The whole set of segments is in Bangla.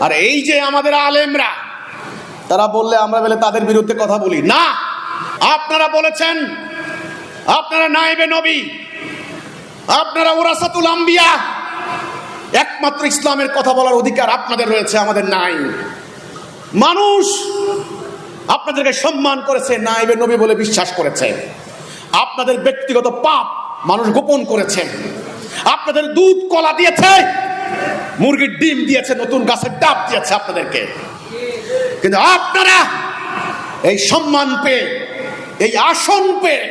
আর এই যে আমাদের আলেমরা, তারা বললে আমরা বলে তাদের বিরুদ্ধে কথা বলি। না, আপনারা বলেছেন, আপনারা নাইবে নবী, আপনারা ওরাসাতুল আম্বিয়া, একমাত্র ইসলামের কথা বলার অধিকার আপনাদের রয়েছে, আমাদের নাই। মানুষ আপনাদেরকে সম্মান করেছে নাইবে নবী বলে বিশ্বাস করেছে। আপনাদের ব্যক্তিগত পাপ মানুষ গোপন করেছে। আপনাদের দুধ কলা দিয়েছে মুরগির ডিম দিয়েছে, নতুন গাছের ডাব দিয়েছে আপনাদেরকে। কিন্তু আপনারা এই সম্মান পেয়ে, এই আসন পেয়ে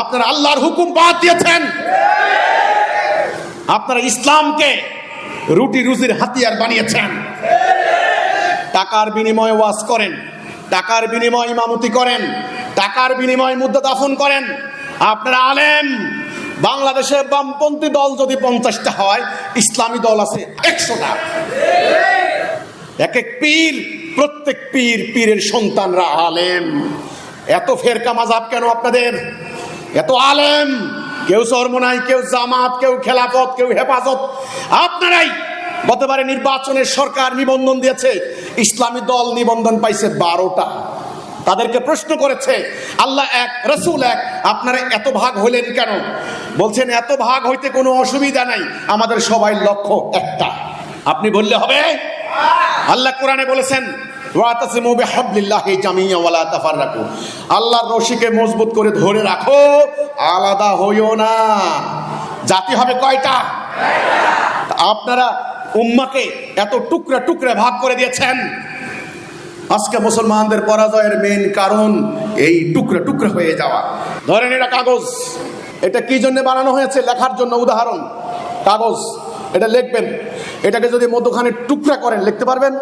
আপনারা আল্লাহর হুকুম বাদ দিয়েছেন। আপনারা ইসলামকে রুটি রুজির হাতিয়ার বানিয়েছেন। টাকার বিনিময়ে ওয়াজ করেন, টাকার বিনিময়ে ইমামতি করেন, টাকার বিনিময়ে মুদ্রা দাফন করেন। আপনারা আলেম। বাংলাদেশে বামপন্থী দল যদি পঞ্চাশটা হয়, ইসলামী দল আছে একশোটা। এক এক পীর, প্রত্যেক পীর পীরের সন্তানরা আলেম। এত ফেরকা মাজাব কেন আপনাদের? এত আলেম। কেউ সরমনাই, কেউ জামাত, কেউ খেলাফত, কেউ হেফাজত। আপনারাই গতবারে নির্বাচনের সরকার নিবন্ধন দিয়েছে, ইসলামী দল নিবন্ধন পাইছে বারোটা। তাদেরকে প্রশ্ন করেছে, আল্লাহ এক, রসুল এক, আপনারা এত ভাগ হলেন কেন? বলছেন, এত ভাগ হইতে কোনো অসুবিধা নাই, আমাদের সবাই লক্ষ্য একটা। আপনি বললে হবে? আল্লাহ কোরআনে বলেছেন আল্লাহর রশিকে মজবুত করে ধরে রাখো, আলাদা হইও না। জাতি হবে কয়টা? আপনারা উম্মাকে এত টুকরা টুকরা ভাগ করে দিয়েছেন আজকে মুসলমানদের পরাজয়ের মেন কারণ এই টুকরা টুকরা হয়ে যাওয়া। ধরেন এটা কাগজ। এটা কি জন্য বানানো হয়েছে? লেখার জন্য উদাহরণ। কাগজ। এটা লিখবেন। এটাকে যদি মধ্যখানে টুকরা করেন, লিখতে পারবেন?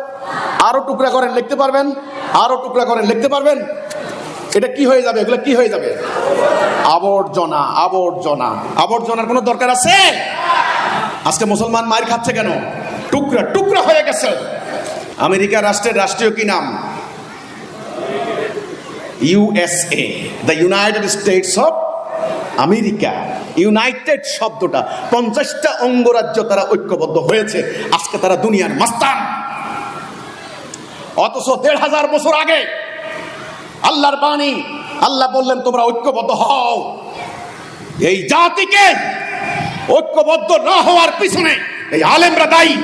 আরও টুকরা করেন, লিখতে পারবেন? আরও টুকরা করেন, লিখতে পারবেন? এটা কি হয়ে যাবে? এগুলো কি হয়ে যাবে? আবর্জনা আবর্জনা। আবর্জনার কোনো দরকার আছে? আজকে মুসলমান মার খাচ্ছে কেন? টুকরা টুকরা হয়ে গেছে। আমেরিকা রাষ্ট্রের রাষ্ট্রীয় কি নাম? USA the United States of America. United শব্দটা পঞ্চাশটা অঙ্গরাজ্য তারা ঐক্যবদ্ধ হয়েছে। আজকে তারা দুনিয়ার মাস্তান। অথচ দেড় হাজার বছর আগে আল্লাহর বাণী, আল্লাহ বললেন, তোমরা ঐক্যবদ্ধ হও। এই জাতিকে ঐক্যবদ্ধ না হওয়ার পিছনে এই আলেমরা দায়ী।